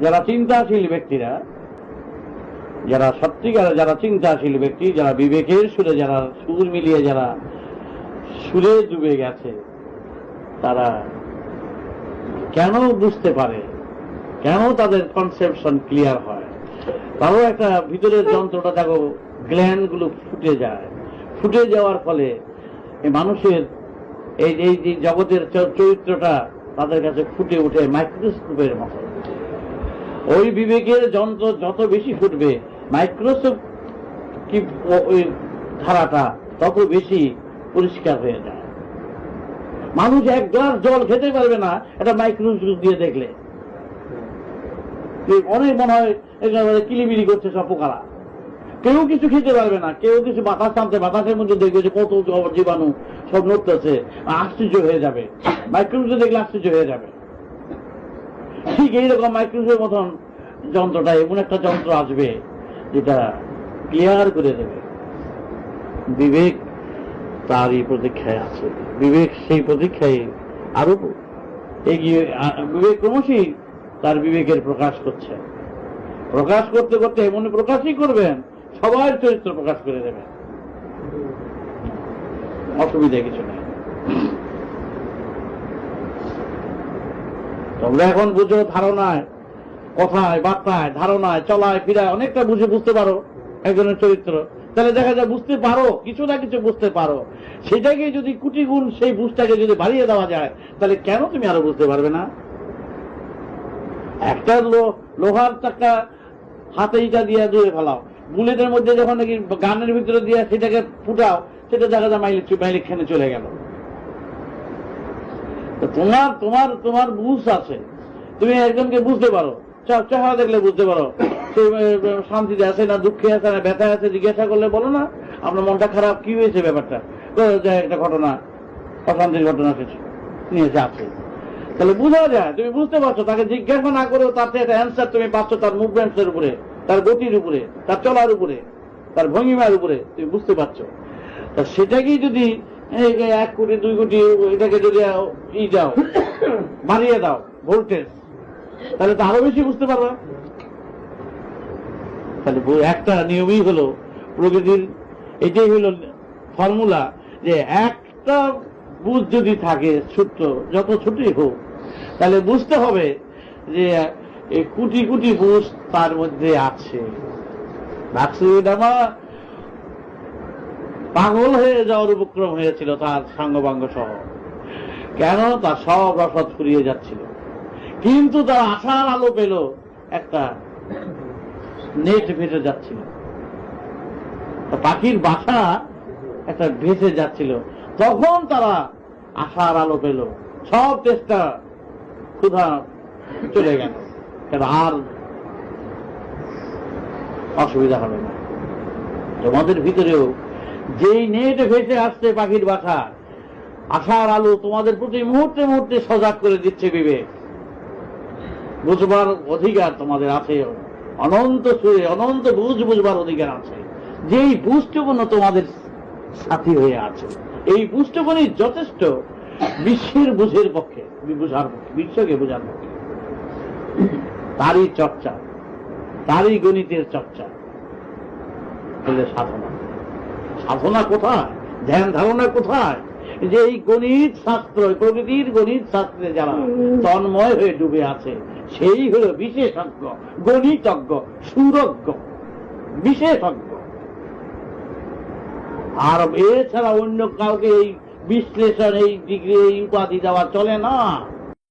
যারা চিন্তাশীল ব্যক্তিরা, যারা সত্যিকার যারা চিন্তাশীল ব্যক্তি, যারা বিবেকের সুরে যারা সুর মিলিয়ে যারা সুরে ডুবে গেছে, তারা কেন বুঝতে পারে? কেন তাদের কনসেপশন ক্লিয়ার হয়? তারও একটা ভিতরের যন্ত্রটা দেখো গ্ল্যান্ডগুলো ফুটে যায়। ফুটে যাওয়ার ফলে মানুষের এই এই যে জগতের চরিত্রটা তাদের কাছে ফুটে উঠে মাইক্রোস্কোপের মতো ওই বিবেকের যন্ত্র যত বেশি ফুটবে মাইক্রোস্কোপ কি ওই ধারাটা তত বেশি পরিষ্কার হয়ে যায়। মানুষ এক গ্লাস জল খেতে পারবে না, এটা মাইক্রোস্কোপ দিয়ে দেখলে। অনেক মনে হয় কিলিবিলি করছে সব পোকারা। কেউ কিছু খেতে পারবে না, কেউ কিছু বাতাস টানতে বাতাসের মধ্যে দেখবে যে কত জীবাণু সব নড়তেছে, আশ্চর্য হয়ে যাবে। মাইক্রোস্কোপ দেখলে আশ্চর্য হয়ে যাবে। ঠিক এইরকম মাইক্রোস্কোপের মতন যন্ত্রটা, এমন একটা যন্ত্র আসবে যেটা ক্লিয়ার করে দেবে। বিবেক তার এই প্রতীক্ষায় আছে। বিবেক সেই প্রতীক্ষায় আরও এগিয়ে, বিবেক ক্রমশই তার বিবেকের প্রকাশ করছে। প্রকাশ করতে করতে এমন প্রকাশই করবেন, সবার চরিত্র প্রকাশ করে দেবেন। অসুবিধা কিছু নেই। তোমরা এখন বুঝো ধারণায়, কথায়, বার্তায়, ধারণায়, চলায়, ফিরায়, অনেকটা বুঝে বুঝতে পারো একজনের চরিত্র। তাহলে দেখা যায় বুঝতে পারো, কিছু না কিছু বুঝতে পারো। সেটাকে যদি কুটি গুণ সেই বুঝটাকে যদি বাড়িয়ে দেওয়া যায়, তাহলে কেন তুমি আরও বুঝতে পারবে না? একটা লোহার চাকা হাতে ইটা দিয়ে দূরে ফেলাও। বুলেটের মধ্যে যখন নাকি গানের ভিতরে দিয়ে সেটাকে ফুটাও, সেটা দেখা যায় মাইলে মাইলে খানে চলে গেল। তোমার তোমার তোমার বুঝ আছে। তুমি একজনকে বুঝতে পারো। চেহারা দেখলে বুঝতে পারো। শান্তিতে আছে না, দুঃখে আছে না ব্যথা আছে, জিজ্ঞাসা করলে বলো না, আপনার মনটা খারাপ, কি হয়েছে ব্যাপারটা? একটা ঘটনা, অশান্তির ঘটনা কিছু নিয়ে আছে তাহলে বোঝা যায়, তুমি বুঝতে পারছ, তাকে জিজ্ঞাসা না করেও তার থেকে একটা অ্যান্সার তুমি পাচ্ছ তার মুভমেন্টসের উপরে, তার গতির উপরে, তার চলার উপরে, তার ভঙ্গিমার উপরে, তুমি বুঝতে পারছ। তা সেটাকেই যদি এক কোটি দুই কোটি এটাকে যদি ই দাও বাড়িয়ে দাও ভোল্টেজ তাহলে তো আরও বেশি বুঝতে পারবে। তাহলে একটা নিয়মই হলো প্রকৃতির এটাই হলো ফর্মুলা যে একটা বুঝ যদি থাকে ছোট্ট যত ছোটই হোক তাহলে বুঝতে হবে যে কোটি কোটি বুঝ তার মধ্যে আছে। ভাক্সিডামা পাগল হয়ে যাওয়ার উপক্রম হয়েছিল তার সাঙ্গবাঙ্গ সহ। কেন? তার সব রসদ ফুরিয়ে যাচ্ছিল। কিন্তু তার আশার আলো পেল, একটা নেট ভেসে যাচ্ছিল। পাখির বাসা একটা ভেসে যাচ্ছিল। তখন তারা আশার আলো পেল। সব চেষ্টা ক্ষুধা চলে গেল। আর অসুবিধা হবে না। তোমাদের ভিতরেও যেই নেট ভেসে আসছে পাখির বাসা, আশার আলো তোমাদের প্রতি মুহূর্তে মুহূর্তে সজাগ করে দিচ্ছে বিবেক। বুঝবার অধিকার তোমাদের আছে, অনন্ত সুরে অনন্ত বুঝ বুঝবার অধিকার আছে। যেই বুঝটুকুনো তোমাদের সাথী হয়ে আছে, এই বুঝটুকুনি যথেষ্ট বিশ্বের বুঝের পক্ষে, বুঝার পক্ষে, বিশ্বকে বোঝার পক্ষে। তারই চর্চা, তারই গণিতের চর্চা সাধনা। সাধনা কোথায়? ধ্যান ধারণা কোথায়? যে এই গণিত শাস্ত্র, প্রকৃতির গণিত শাস্ত্রে যারা তন্ময় হয়ে ডুবে আছে, সেই হলো বিশেষজ্ঞ, গণিতজ্ঞ, সুরজ্ঞ, বিশেষজ্ঞ। আর এছাড়া অন্য কাউকে এই বিশ্লেষণ, এই ডিগ্রি, এই উপাধি দেওয়া চলে না।